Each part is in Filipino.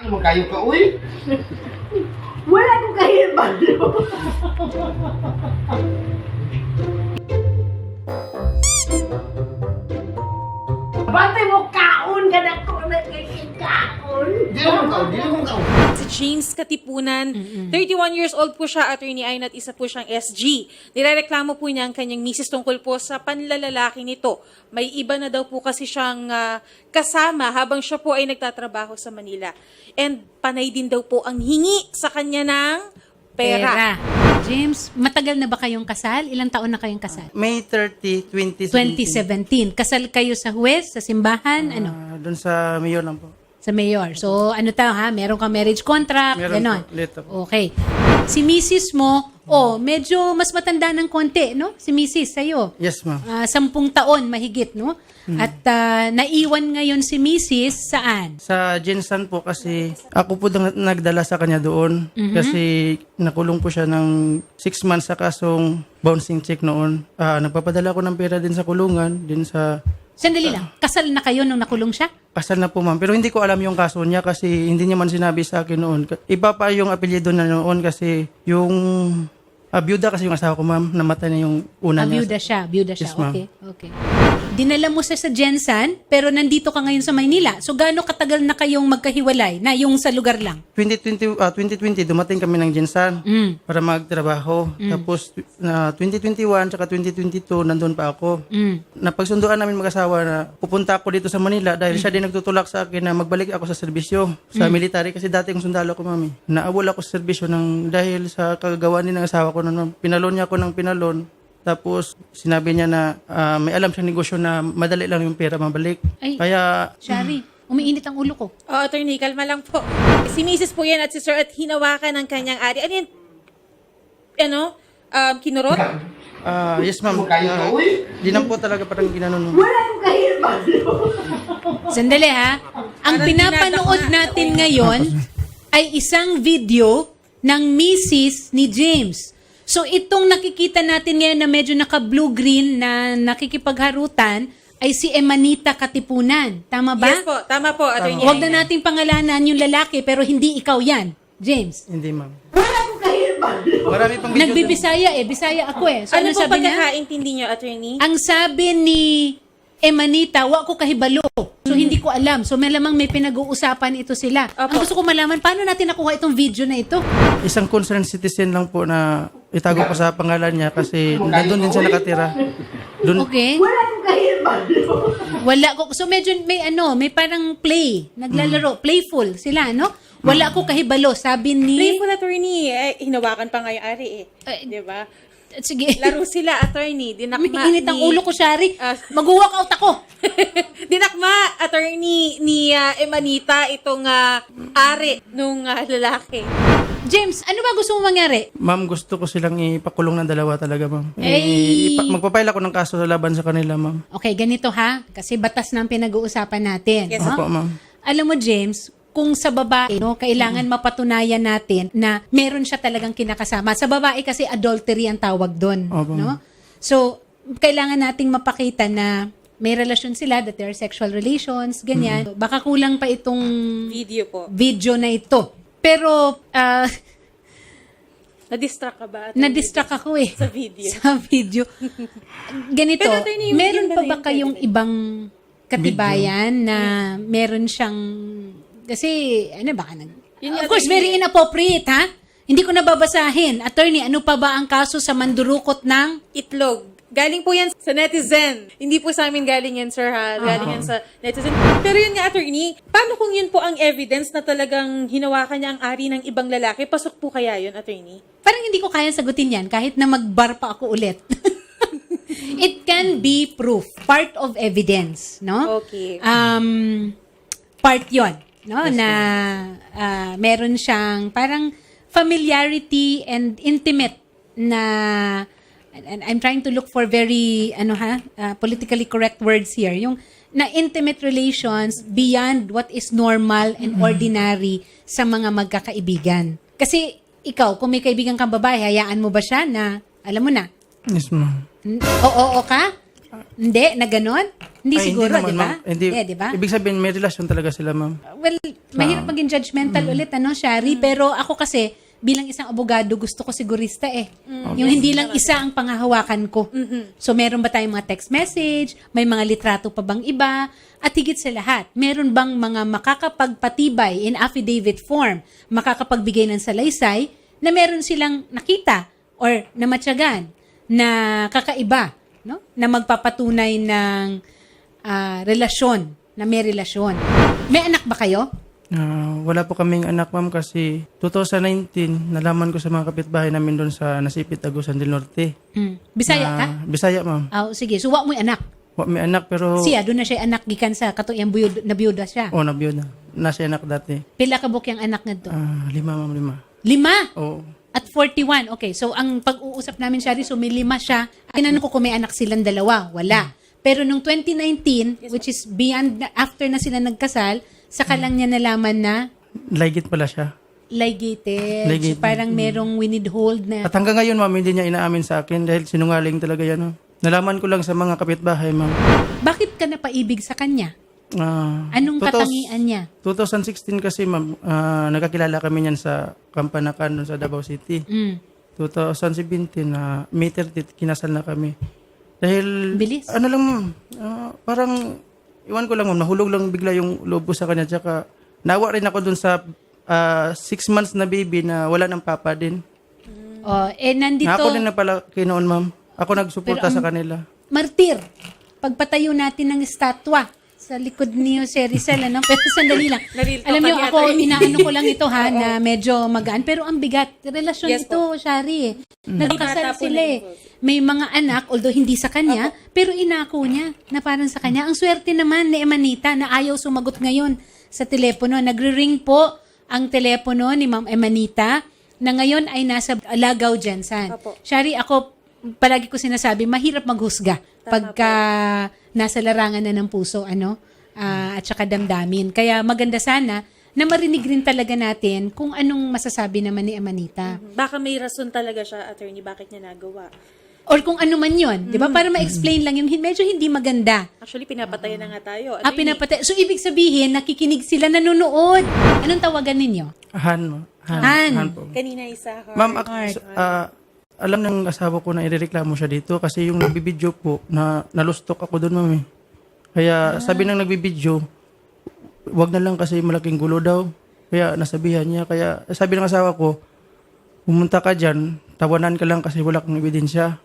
Ano kayo ka, uy? Wala ko kahit balo. Bate mo kaon ka na ko na kaon. Di naman ka, di naman ka. Si James Katipunan, 31 years old po siya, attorney Ayn at isa po siyang SG. Nirereklamo po niya ang kanyang misis tungkol po sa panlalalaki nito. May iba na daw po kasi siyang ah, kasama habang siya po ay nagtatrabaho sa Manila. And panay din daw po ang hingi sa kanya ng pera. James, matagal na ba kayong kasal? Ilang taon na kayong kasal? May 30, 2017. 2017. Kasal kayo sa huwes, sa simbahan, ano? Ah, doon sa mayor lang po. Sa mayor. So, ano tao ha? Meron kang marriage contract, Meron ganon. po, po. Okay. Si misis mo, oh, medyo mas matanda ng konti, no? Si misis, sa'yo. Yes, ma'am. Ah, sampung taon mahigit, no? At ah, naiwan ngayon si misis saan? Sa Jensan po kasi ako po dang- nagdala sa kanya doon kasi nakulong po siya ng 6 months sa kasong bouncing check noon. Ah, nagpapadala ko ng pera din sa kulungan, din sa Sandali lang. Kasal na kayo nung nakulong siya? kasal na po ma'am. Pero hindi ko alam yung kaso niya kasi hindi niya man sinabi sa akin noon. Iba pa yung apelyido na noon kasi yung ah, byuda kasi yung asawa ko ma'am. Namatay na yung una Ah, niya. byuda siya. Byuda siya. Yes, ma'am. okay. Okay. Dinala mo siya sa Jensan, pero nandito ka ngayon sa Maynila. So, gaano katagal na kayong magkahiwalay na yung sa lugar lang? 2020, ah, 2020, dumating kami ng Jensan Mm. para magtrabaho. Tapos na 2021 tsaka 2022 nandun pa ako. Mm. Napagsunduan namin mag-asawa na pupunta ako dito sa Manila dahil siya din nagtutulak sa akin na magbalik ako sa serbisyo sa military kasi dati kong sundalo ko mami. Naawol ako sa serbisyo ng dahil sa kagagawa ni ng asawa ko na pinalon niya ako ng pinalon. Tapos sinabi niya na ah, may alam siyang negosyo na madali lang yung pera mabalik. Ay. Kaya Shari, umiinit ang ulo ko. Oh, attorney, kalma lang po. Si Mrs. po yan at si Sir at hinawakan ng kanyang ari. Ano yan? Ano? Um, kinurot? ah, yes ma'am. Ah, di lang po talaga parang ginanon. Sandali ha. Ang Parang pinapanood natin ngayon ay isang video ng misis ni James. So itong nakikita natin ngayon na medyo naka-blue-green na nakikipagharutan ay si Emanita Katipunan. Tama ba? Yes po, tama po, attorney. Huwag Ayn. na nating pangalanan yung lalaki pero hindi ikaw yan. James. Hindi ma'am. Marami pang video. Nagbibisaya eh. Bisaya ako eh. So ano ano, po sabi niya? pagkakaintindi niyo, attorney? Ang sabi ni Emanita, wa ko kahibalo. So hindi ko alam. So malamang may pinag-uusapan ito sila. Opo. Ang gusto ko malaman, paano natin nakuha itong video na ito? Isang concerned citizen lang po na itago ko sa pangalan niya kasi nandun din siya nakatira. Doon, Okay? Wala ko. So medyo may ano, may parang play. Naglalaro. Playful sila, no? Wala ko kahibalo. Sabi ni... Playful attorney, eh, hinawakan pa nga yung ari eh. Ay, Di ba? Sige. Laro sila, attorney. Dinakma May init ang ni- ulo ko, Shari. Ah. Mag-walk out ako. Dinakma, attorney ni ah, Emanita itong ah, ari nung ah, lalaki. James, ano ba gusto mo mangyari? ma'am, gusto ko silang ipakulong ng dalawa talaga, ma'am. Ay. ipa- magpapail ako ng kaso sa laban sa kanila, ma'am. Okay, ganito ha. Kasi batas na ang pinag-uusapan natin. Yes? Opo, ma'am. Alam mo, James, kung sa babae, no, kailangan mapatunayan natin na meron siya talagang kinakasama. Sa babae kasi adultery ang tawag doon, no? So, kailangan nating mapakita na may relasyon sila, that there are sexual relations, ganyan. Baka kulang pa itong Video po. video na ito. Pero, ah, Na-distract ka ba? na-distract ako eh. Sa video. Sa video. Ganito, Pero, meron video pa ba kayong ibang katibayan na meron siyang, kasi, ano baka nag, Yun of course, very inappropriate, ha? Hindi ko nababasahin. Attorney, ano pa ba ang kaso sa mandurukot ng Itlog. Galing po yan sa netizen. Hindi po sa amin galing yan, sir, ha? Galing yan sa netizen. Pero yun nga, attorney, paano kung yun po ang evidence na talagang hinawakan niya ang ari ng ibang lalaki? Pasok po kaya yun, attorney? Parang hindi ko kayang sagutin yan kahit na magbar pa ako ulit. It can be proof. Part of evidence, no? Okay. Um, part yon no? na ah, meron siyang parang familiarity and intimate na and I'm trying to look for very ano ha ah, politically correct words here. Yung na intimate relations beyond what is normal and ordinary sa mga magkakaibigan. Kasi ikaw kung may kaibigan kang babae hayaan mo ba siya na alam mo na? Yes, ma'am. oo oo ka Hindi, na ganon? Hindi Ay, siguro, naman, di ba? ma'am. Hindi, di ba? Ibig sabihin, may relasyon talaga sila, ma'am. Well, mahirap maging judgmental Mm. ulit, ano, Shari? Pero ako kasi, bilang isang abogado, gusto ko sigurista eh. Yung hindi lang isa ang panghahawakan ko. So, meron ba tayong mga text message? May mga litrato pa bang iba? At higit sa lahat, meron bang mga makakapagpatibay in affidavit form, makakapagbigay ng salaysay, na meron silang nakita or namatyagan na kakaiba, no? na magpapatunay ng ah, relasyon, na may relasyon. May anak ba kayo? Ah, wala po kaming anak, ma'am, kasi 2019, nalaman ko sa mga kapitbahay namin doon sa Nasipit, Agusan del Norte. Mm. Bisaya ka? Na- Bisaya, ma'am. Ah, sige. So, wa mo anak. Wa may anak, pero... Siya, doon na siya anak gikan sa katuyang buyod, na biyuda siya. Oh, nabiyo na. Nasa anak dati. Pila ka buk yung anak nga to? Ah, lima, ma'am, lima. Lima! Oo. At 41. Okay, so ang pag-uusap namin, Shari, so may lima siya. Tinanong ko kung may anak silang dalawa. Wala. Pero nung 2019, which is beyond, na- after na sila nagkasal, saka lang niya nalaman na Ligit pala siya. ligated. Ligated. So parang merong winidhold na At hanggang ngayon, ma'am, hindi niya inaamin sa akin dahil sinungaling talaga yan, ma'am. Nalaman ko lang sa mga kapitbahay, ma'am. Bakit ka napaibig sa kanya? Ah, Anong 2000 katangian niya? 2016 kasi, ma'am, ah, nagkakilala kami niyan sa Kampanakan doon sa Davao City. Mm. 2017 na May 30 kinasal na kami. Dahil Bilis. ano lang ma'am, ah, parang iwan ko lang ma'am, nahulog lang bigla yung loob ko sa kanya tsaka nawa rin ako dun sa ah, six months na baby na wala ng papa din. Oh, eh nandito Na ako din na pala kinoon ma'am. Ako nagsuporta sa kanila. martir. Pagpatayo natin ng estatwa sa likod ni Jose Rizal, ano? Pero sandali lang. Naril- Alam niyo, ako, yata- inaano ko lang ito ha, na medyo magaan. Pero ang bigat, relasyon Yes ito, Shari. Eh. Nagkasal Bata po sila eh. May mga anak, although hindi sa kanya, pero inako niya na parang sa kanya. Ang swerte naman ni Emanita na ayaw sumagot ngayon sa telepono. Nagre-ring po ang telepono ni Ma'am Emanita na ngayon ay nasa Lagaw, Jensan. Opo. Shari, ako palagi ko sinasabi, mahirap maghusga pagka nasa larangan na ng puso, ano, ah, at saka damdamin. Kaya maganda sana na marinig rin talaga natin kung anong masasabi naman ni Amanita. Baka may rason talaga siya, attorney, bakit niya nagawa. Or kung ano man yon, di ba? Para ma-explain lang yung medyo hindi maganda. Actually, pinapatayan na nga tayo. Ah, pinapatay. So, ibig sabihin, nakikinig sila, nanonood. Anong tawagan ninyo? Han, ma'am. Han. Han. Han po. Kanina isa, heart. Ma'am, ak- ah, alam ng asawa ko na irereklamo siya dito kasi yung nagbibideo po, na nalustok ako doon, ma'am. eh. Kaya sabi ng nagbibideo, wag na lang kasi malaking gulo daw. Kaya nasabihan niya. Kaya sabi ng asawa ko, pumunta ka dyan, tawanan ka lang kasi wala kang ebidensya.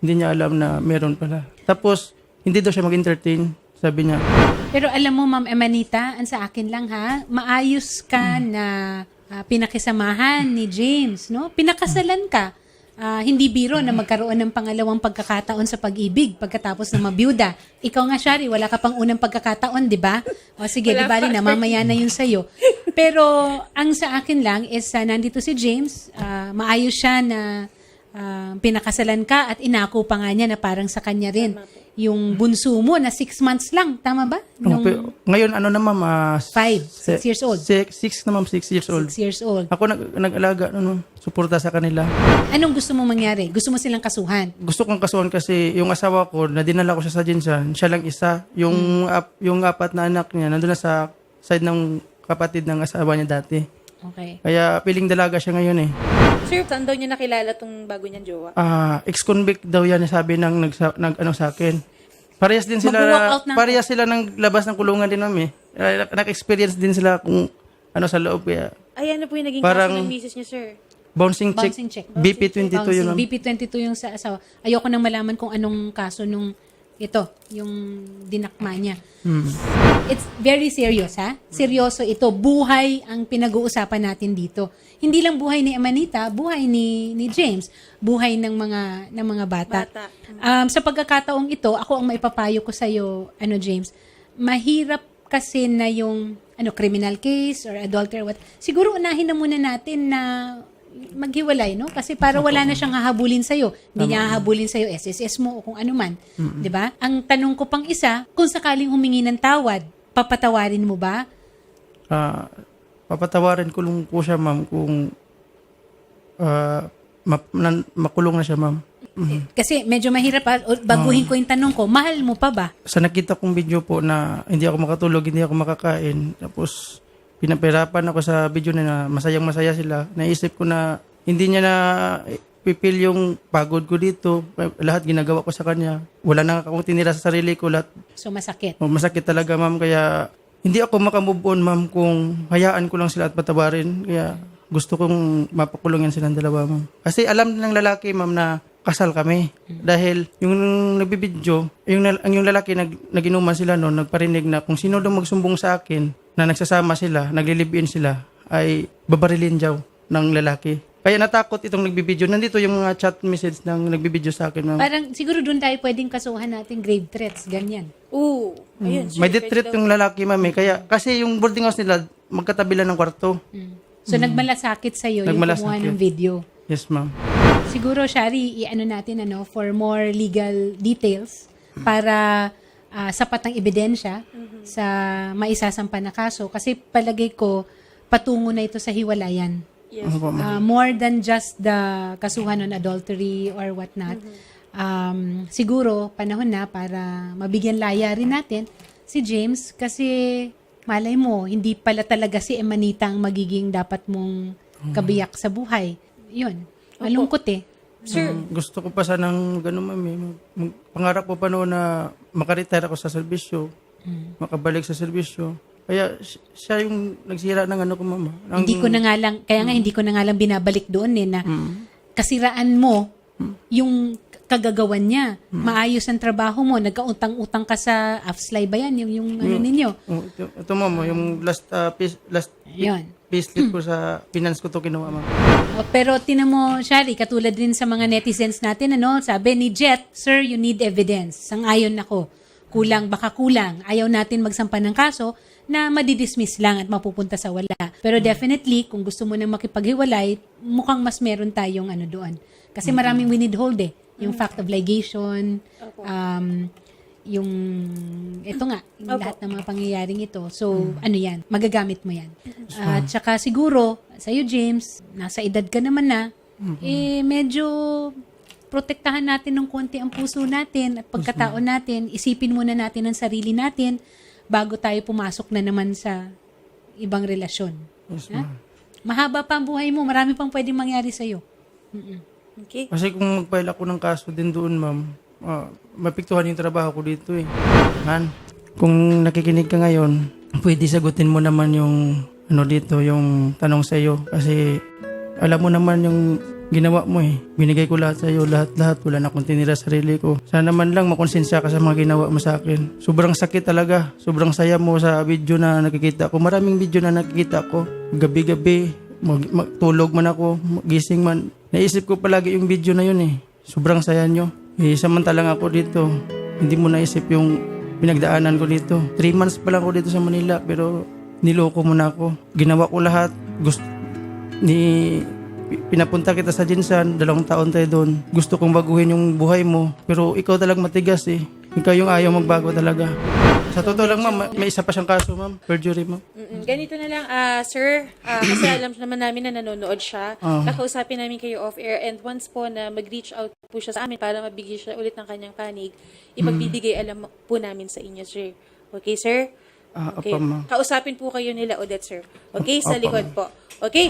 Hindi niya alam na meron pala. Tapos, hindi daw siya mag-entertain, sabi niya. Pero alam mo, Ma'am Emanita, ang sa akin lang ha, maayos ka na ah, pinakisamahan ni James, no? Pinakasalan ka. Ah, hindi biro na magkaroon ng pangalawang pagkakataon sa pag-ibig pagkatapos ng mabiyuda. Ikaw nga, Shari, wala ka pang unang pagkakataon, di ba? O sige, di Wala bali pa, na, mamaya na yun sa'yo. Pero ang sa akin lang is ah, nandito si James, ah, maayos siya na ah, pinakasalan ka at inako pa nga niya na parang sa kanya rin. Yung bunso mo na six months lang, tama ba? Nung Okay. Ngayon, ano na ma'am? ah, Five, six years old. Six, six na ma'am, six years old. six years old. Ako nag, nag-alaga, ano, suporta sa kanila. Anong gusto mong mangyari? Gusto mo silang kasuhan? gusto kong kasuhan kasi yung asawa ko, na dinala ko siya sa Jinsan, siya lang isa. Yung, ap, yung apat na anak niya, nandun na sa side ng kapatid ng asawa niya dati. Okay. Kaya piling dalaga siya ngayon eh. Sir, saan daw niya nakilala tong bago niyang jowa? Ah, ex-convict daw yan, sabi ng nag, nag ano sa akin. Parehas din sila, na parehas sila ng labas ng kulungan din namin. Eh, nag-experience din sila kung ano sa loob. Kaya Ayan na po yung naging Parang- kaso ng misis niya, sir. bouncing check, Bouncing check. BP22 Bouncing. yun. ma'am. BP22 yung sa asawa. Ayoko nang malaman kung anong kaso nung ito, yung dinakma niya. Hmm. It's very serious, ha? Seryoso ito. Buhay ang pinag-uusapan natin dito. Hindi lang buhay ni Amanita, buhay ni ni James, buhay ng mga ng mga bata. Bata. Um, sa pagkakataong ito, ako ang maipapayo ko sa iyo, ano James, mahirap kasi na yung ano criminal case or adultery what. Siguro unahin na muna natin na maghiwalay, no? Kasi para wala na siyang hahabulin sa iyo. Hindi niya hahabulin sa iyo SSS mo o kung ano man, 'di ba? Ang tanong ko pang isa, kung sakaling humingi ng tawad, papatawarin mo ba? Ah, papatawarin ko lang po siya, ma'am, kung ah, ma- nan- makulong na siya, ma'am. Kasi medyo mahirap pa. O, Baguhin ko yung tanong ko, mahal mo pa ba? Sa nakita kong video po na hindi ako makatulog, hindi ako makakain, tapos pinapirapan ako sa video na, na masayang masaya sila. Naisip ko na hindi niya na pipil yung pagod ko dito. Lahat ginagawa ko sa kanya. Wala na akong tinira sa sarili ko. Lahat So masakit. Oh, masakit talaga, ma'am. Kaya hindi ako makamove on, ma'am, kung hayaan ko lang sila at patawarin. Kaya gusto kong mapakulong yan silang dalawa, ma'am. Kasi alam ng lalaki, ma'am, na kasal kami. Dahil yung nagbibidyo, yung, yung lalaki, nag, naginuman sila noon, nagparinig na kung sino daw magsumbong sa akin na nagsasama sila, naglilibin sila, ay babarilin daw ng lalaki. Kaya natakot itong nagbibidyo. Nandito yung mga chat message ng nagbibidyo sa akin, ma'am. Parang siguro doon tayo pwedeng kasuhan natin grave threats, ganyan. Oo. Ayun, sir, May death threat yung lalaki, ma'am. eh. Kaya, kasi yung boarding house nila, magkatabi lang ng kwarto. So nagmalasakit sa iyo yung kumuha Nagmalasakit. ng video. Yes, ma'am. Siguro, Shari, i-ano natin ano, for more legal details para ah, sapat ng ebidensya sa maisasampa na kaso. Kasi palagay ko, patungo na ito sa hiwalayan. Ma'am? Uh, more than just the kasuhan on adultery or whatnot. Um, siguro, panahon na para mabigyan laya rin natin si James kasi malay mo, hindi pala talaga si Emanita ang magiging dapat mong kabiyak sa buhay. Yun. Malungkot eh. Sir, Mm, gusto ko pa sanang gano'n, ma'am. eh. Mag- mag- Pangarap ko pa noon na makaretire ako sa serbisyo. Makabalik sa serbisyo. Kaya si- siya yung nagsira ng ano ko, ma'am. Ang- Hindi ko na nga lang, kaya nga hindi ko na nga lang binabalik doon eh na kasiraan mo yung kagagawan niya. Maayos ang trabaho mo. Nagkautang-utang ka sa AFSLY ba yan? Yung, yung ano ninyo? Oh, ito, ito, ma'am. oh, Yung last, uh, pis- last Yun. Payslip ko sa finance ko to kinuha, ma'am. O, pero tinan mo, Shari, katulad din sa mga netizens natin, ano, sabi ni Jet, Sir, you need evidence. Sang-ayon ako. Kulang, baka kulang. Ayaw natin magsampa ng kaso na madidismiss lang at mapupunta sa wala. Pero definitely, kung gusto mo nang makipaghiwalay, mukhang mas meron tayong ano doon. Kasi maraming winidhold eh. Yung fact of ligation, um, yung, ito nga, yung lahat ng mga pangyayaring ito. So, ano yan, magagamit mo yan. At saka siguro, sa'yo James, nasa edad ka naman na, eh medyo protektahan natin ng konti ang puso natin at pagkatao natin, isipin muna natin ang sarili natin bago tayo pumasok na naman sa ibang relasyon. Yes, Ha? ma'am. Mahaba pa ang buhay mo, marami pang pwedeng mangyari sa'yo. okay. Kasi kung mag-file ako ng kaso din doon, ma'am, ah, mapiktuhan yung trabaho ko dito eh. Man, kung nakikinig ka ngayon, pwede sagutin mo naman yung ano dito, yung tanong sa iyo. Kasi alam mo naman yung ginawa mo eh. Binigay ko lahat sa iyo, lahat-lahat. Wala na akong tinira sa sarili ko. Sana naman lang makonsensya ka sa mga ginawa mo sa akin. Sobrang sakit talaga. Sobrang saya mo sa video na nakikita ko. Maraming video na nakikita ko. Gabi-gabi, mag, mag- tulog man ako, gising man. Naisip ko palagi yung video na yun eh. Sobrang saya nyo. Eh, samantalang ako dito, hindi mo naisip yung pinagdaanan ko dito. Three months pa lang ako dito sa Manila, pero niloko mo na ako. Ginawa ko lahat. Gusto, ni pi- pinapunta kita sa Jinsan, dalawang taon tayo doon. Gusto kong baguhin yung buhay mo, pero ikaw talagang matigas eh. Ikaw yung ayaw magbago talaga. Sa totoo lang, ma'am, may isa pa siyang kaso, ma'am. Perjury, ma'am. Mm-mm. Ganito na lang, ah, sir, ah, kasi alam naman namin na nanonood siya. Ah. Nakausapin namin kayo off-air and once po na mag-reach out po siya sa amin para mabigay siya ulit ng kanyang panig, ipagbibigay alam po namin sa inyo, sir. Okay, sir? Ah, Okay. apa, ma'am. Kausapin po kayo nila, Odette, sir. Okay, sa Opo, likod po. Okay?